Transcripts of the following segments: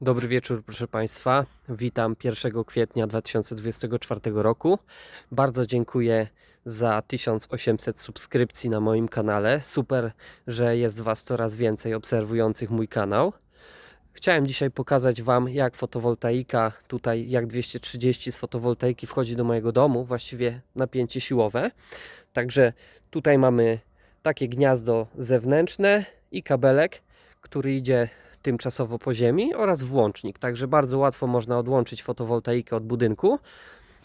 Dobry wieczór, proszę Państwa. Witam 1 kwietnia 2024 roku. Bardzo dziękuję za 1800 subskrypcji na moim kanale. Super, że jest Was coraz więcej obserwujących mój kanał. Chciałem dzisiaj pokazać Wam, jak fotowoltaika, tutaj jak 230 z fotowoltaiki wchodzi do mojego domu, właściwie napięcie siłowe. Także tutaj mamy takie gniazdo zewnętrzne i kabelek, który idzie tymczasowo po ziemi oraz włącznik. Także bardzo łatwo można odłączyć fotowoltaikę od budynku.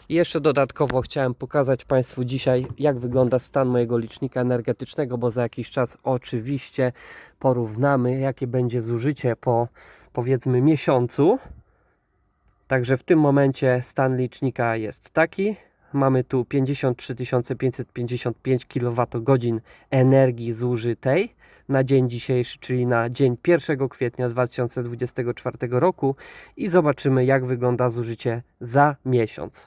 I jeszcze dodatkowo chciałem pokazać Państwu dzisiaj, jak wygląda stan mojego licznika energetycznego, bo za jakiś czas oczywiście porównamy, jakie będzie zużycie po powiedzmy miesiącu. Także w tym momencie stan licznika jest taki. Mamy tu 53 555 kWh energii zużytej na dzień dzisiejszy, czyli na dzień 1 kwietnia 2024 roku i zobaczymy jak wygląda zużycie za miesiąc.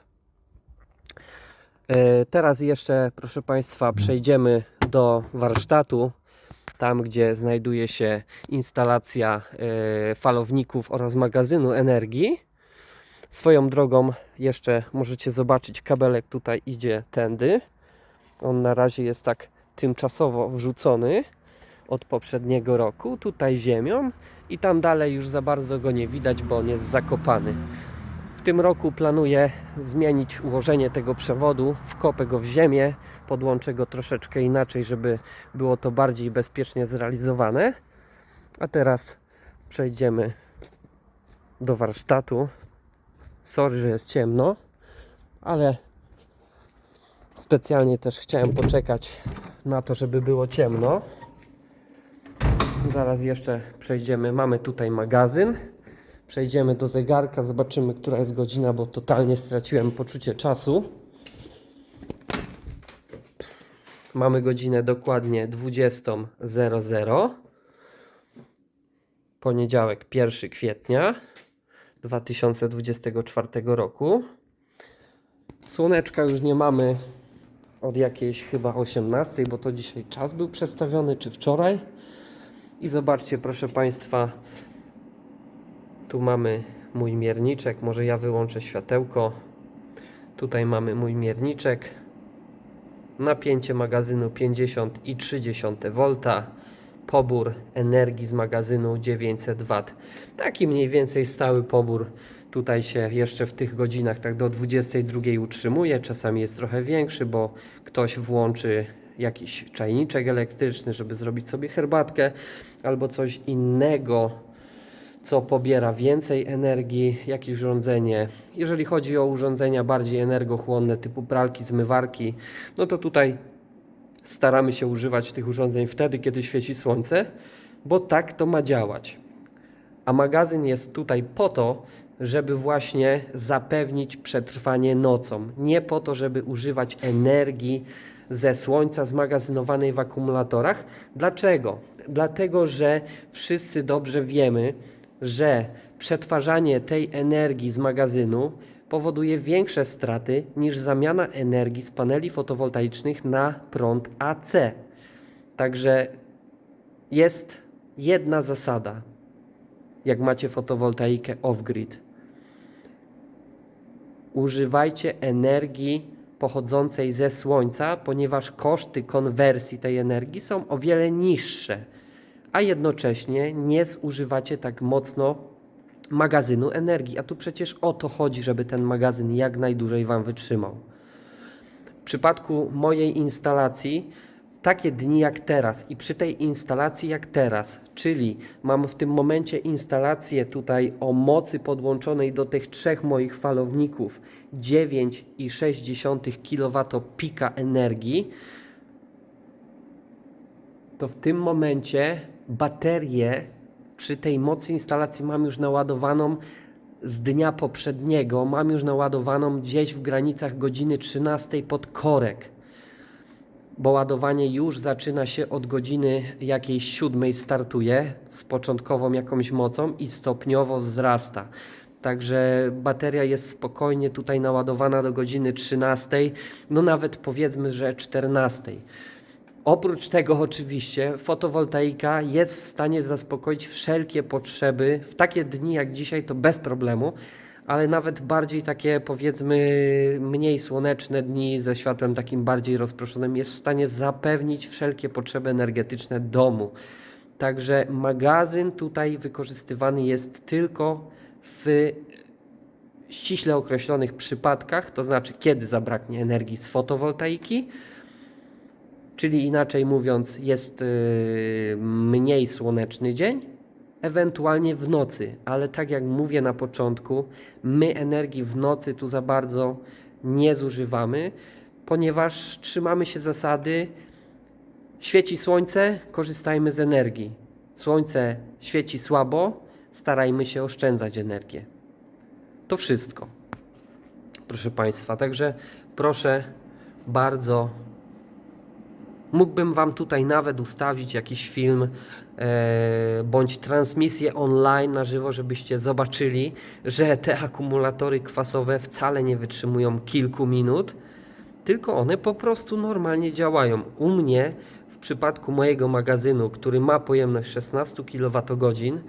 E, Teraz jeszcze, proszę Państwa, przejdziemy do warsztatu, tam gdzie znajduje się instalacja e, falowników oraz magazynu energii. Swoją drogą jeszcze możecie zobaczyć, kabelek tutaj idzie tędy. On na razie jest tak tymczasowo wrzucony od poprzedniego roku, tutaj ziemią i tam dalej już za bardzo go nie widać, bo on jest zakopany. W tym roku planuję zmienić ułożenie tego przewodu, wkopę go w ziemię, podłączę go troszeczkę inaczej, żeby było to bardziej bezpiecznie zrealizowane. A teraz przejdziemy do warsztatu. Sorry, że jest ciemno, ale specjalnie też chciałem poczekać na to, żeby było ciemno. Zaraz jeszcze przejdziemy. Mamy tutaj magazyn. Przejdziemy do zegarka, zobaczymy, która jest godzina, bo totalnie straciłem poczucie czasu. Mamy godzinę dokładnie 20.00. Poniedziałek 1 kwietnia 2024 roku. Słoneczka już nie mamy od jakiejś chyba 18, bo to dzisiaj czas był przestawiony, czy wczoraj. I zobaczcie, proszę Państwa, tu mamy mój mierniczek. Może ja wyłączę światełko. Tutaj mamy mój mierniczek. Napięcie magazynu 50,3 V. Pobór energii z magazynu 900 W. Taki mniej więcej stały pobór. Tutaj się jeszcze w tych godzinach tak do 22 utrzymuje. Czasami jest trochę większy, bo ktoś włączy jakiś czajniczek elektryczny, żeby zrobić sobie herbatkę albo coś innego, co pobiera więcej energii, jakieś urządzenie. Jeżeli chodzi o urządzenia bardziej energochłonne, typu pralki, zmywarki, no to tutaj staramy się używać tych urządzeń wtedy, kiedy świeci słońce, bo tak to ma działać. A magazyn jest tutaj po to, żeby właśnie zapewnić przetrwanie nocą. Nie po to, żeby używać energii ze słońca zmagazynowanej w akumulatorach. Dlaczego? Dlatego, że wszyscy dobrze wiemy, że przetwarzanie tej energii z magazynu powoduje większe straty niż zamiana energii z paneli fotowoltaicznych na prąd AC. Także jest jedna zasada, jak macie fotowoltaikę off-grid. Używajcie energii pochodzącej ze słońca, ponieważ koszty konwersji tej energii są o wiele niższe, a jednocześnie nie zużywacie tak mocno magazynu energii. A tu przecież o to chodzi, żeby ten magazyn jak najdłużej Wam wytrzymał. W przypadku mojej instalacji, takie dni jak teraz i przy tej instalacji jak teraz, czyli mam w tym momencie instalację tutaj o mocy podłączonej do tych trzech moich falowników 9,6 kW pika energii, to w tym momencie baterię przy tej mocy instalacji mam już naładowaną z dnia poprzedniego, mam już naładowaną gdzieś w granicach godziny 13 pod korek, bo ładowanie już zaczyna się od godziny jakiejś siódmej startuje z początkową jakąś mocą i stopniowo wzrasta. Także bateria jest spokojnie tutaj naładowana do godziny 13, no nawet powiedzmy, że 14. Oprócz tego, oczywiście, fotowoltaika jest w stanie zaspokoić wszelkie potrzeby. W takie dni jak dzisiaj to bez problemu, ale nawet bardziej takie, powiedzmy, mniej słoneczne dni ze światłem takim bardziej rozproszonym jest w stanie zapewnić wszelkie potrzeby energetyczne domu. Także magazyn tutaj wykorzystywany jest tylko w ściśle określonych przypadkach, to znaczy kiedy zabraknie energii z fotowoltaiki, czyli inaczej mówiąc, jest yy, mniej słoneczny dzień, ewentualnie w nocy, ale tak jak mówię na początku, my energii w nocy tu za bardzo nie zużywamy, ponieważ trzymamy się zasady świeci słońce, korzystajmy z energii. Słońce świeci słabo, starajmy się oszczędzać energię. To wszystko. Proszę Państwa, także proszę bardzo. Mógłbym Wam tutaj nawet ustawić jakiś film e, bądź transmisję online na żywo, żebyście zobaczyli, że te akumulatory kwasowe wcale nie wytrzymują kilku minut, tylko one po prostu normalnie działają. U mnie, w przypadku mojego magazynu, który ma pojemność 16 kWh,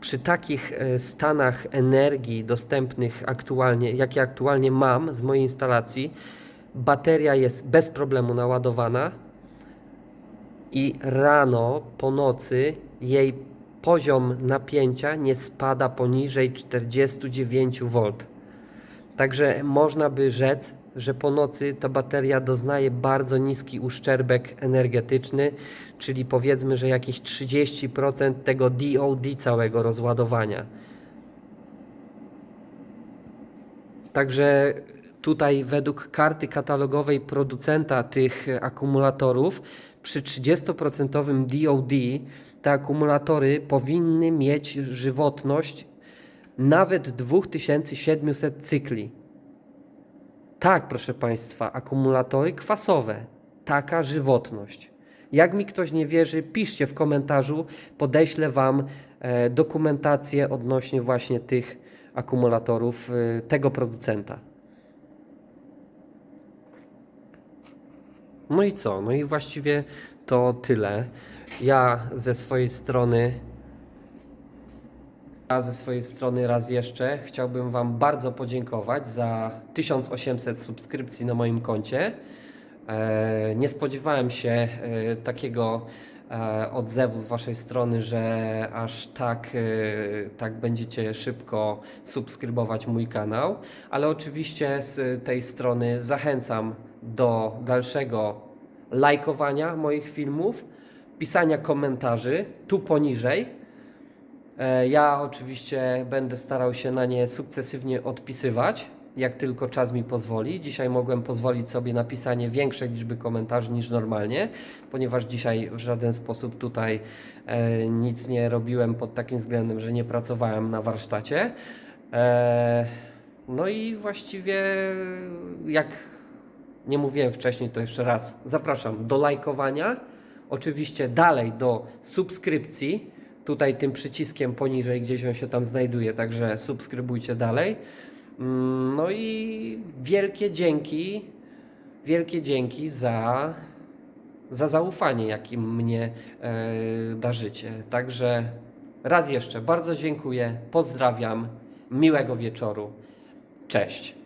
przy takich e, stanach energii dostępnych aktualnie, jakie aktualnie mam z mojej instalacji, bateria jest bez problemu naładowana i rano po nocy jej poziom napięcia nie spada poniżej 49 V. Także można by rzec, że po nocy ta bateria doznaje bardzo niski uszczerbek energetyczny, czyli powiedzmy, że jakieś 30% tego DOD całego rozładowania. Także tutaj według karty katalogowej producenta tych akumulatorów przy 30% DOD te akumulatory powinny mieć żywotność nawet 2700 cykli. Tak, proszę Państwa, akumulatory kwasowe. Taka żywotność. Jak mi ktoś nie wierzy, piszcie w komentarzu, podeślę Wam e, dokumentację odnośnie właśnie tych akumulatorów e, tego producenta. No i co? No i właściwie to tyle. Ja ze swojej strony a ze swojej strony raz jeszcze chciałbym Wam bardzo podziękować za 1800 subskrypcji na moim koncie. E, nie spodziewałem się e, takiego e, odzewu z Waszej strony, że aż tak, tak będziecie szybko subskrybować mój kanał, ale oczywiście z tej strony zachęcam do dalszego lajkowania moich filmów, pisania komentarzy tu poniżej. E, Ja oczywiście będę starał się na nie sukcesywnie odpisywać, jak tylko czas mi pozwoli. Dzisiaj mogłem pozwolić sobie na pisanie większej liczby komentarzy niż normalnie, ponieważ dzisiaj w żaden sposób tutaj e, nic nie robiłem pod takim względem, że nie pracowałem na warsztacie. E, no i właściwie jak nie mówiłem wcześniej, to jeszcze raz zapraszam do lajkowania. Oczywiście dalej do subskrypcji. Tutaj tym przyciskiem poniżej gdzieś on się tam znajduje, także subskrybujcie dalej. Mm, No i wielkie dzięki, wielkie dzięki za, za zaufanie, jakim mnie e, darzycie. Także raz jeszcze bardzo dziękuję, pozdrawiam, miłego wieczoru. Cześć.